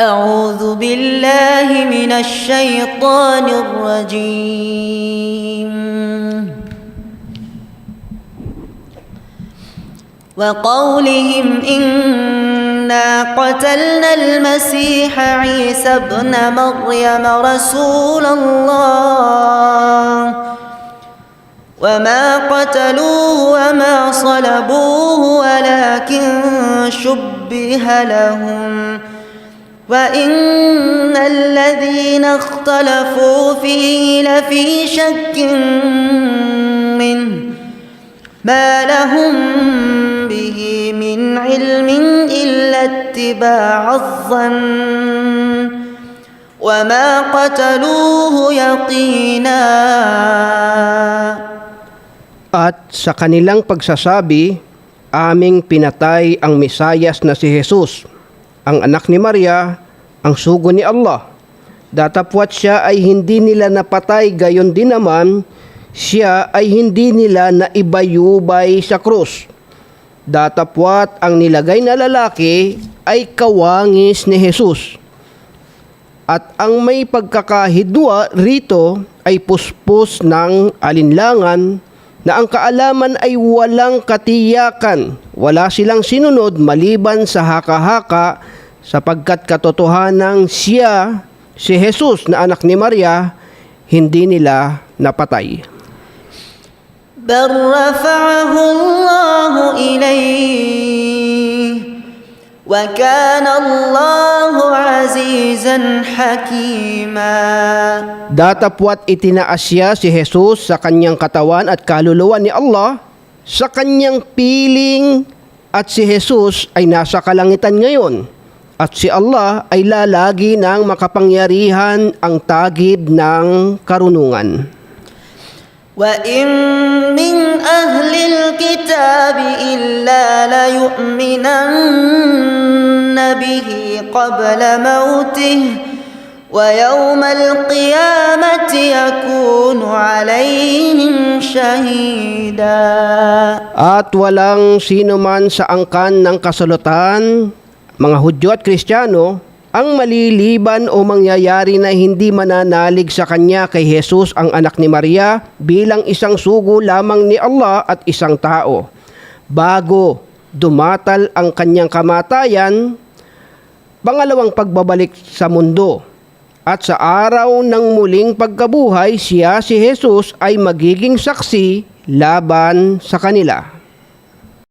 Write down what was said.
أعوذ بالله من الشيطان الرجيم. وقولهم إنا قتلنا المسيح عيسى ابن مريم رسول الله. وما قتلوه وما صلبوه ولكن شبه لهم. وإن الذين اختلفوا فيه لفي شك منه ما لهم به من علم إلا اتباع الظن وما قتلوه يقينا At sa kanilang pagsasabi, aming pinatay ang Mesayas na si Jesus, ang anak ni Maria, ang sugo ni Allah. Datapwat siya ay hindi nila napatay gayon din naman, siya ay hindi nila naibayubay sa krus. Datapwat ang nilagay na lalaki ay kawangis ni Jesus. At ang may pagkakahidwa rito ay puspos ng alinlangan na ang kaalaman ay walang katiyakan. Wala silang sinunod maliban sa haka-haka sapagkat katotohanang siya, si Jesus na anak ni Maria, hindi nila napatay. بل رفعه الله إليه وكان الله عزيزا حكيما Datapwat itinaas siya si Jesus sa kanyang katawan at kaluluwa ni Allah sa kanyang piling at si Jesus ay nasa kalangitan ngayon at si Allah ay lalagi ng makapangyarihan ang tagib ng karunungan. وإن من أهل الكتاب إلا ليؤمنن به قبل موته ويوم القيامة يكون عليهم شهيدا At walang sino man sa angkan ng kasulatan, mga Hudyo at Kristiyano, ang maliliban o mangyayari na hindi mananalig sa kanya kay Jesus ang anak ni Maria bilang isang sugo lamang ni Allah at isang tao. Bago dumatal ang kanyang kamatayan, pangalawang pagbabalik sa mundo. At sa araw ng muling pagkabuhay, siya si Jesus ay magiging saksi laban sa kanila.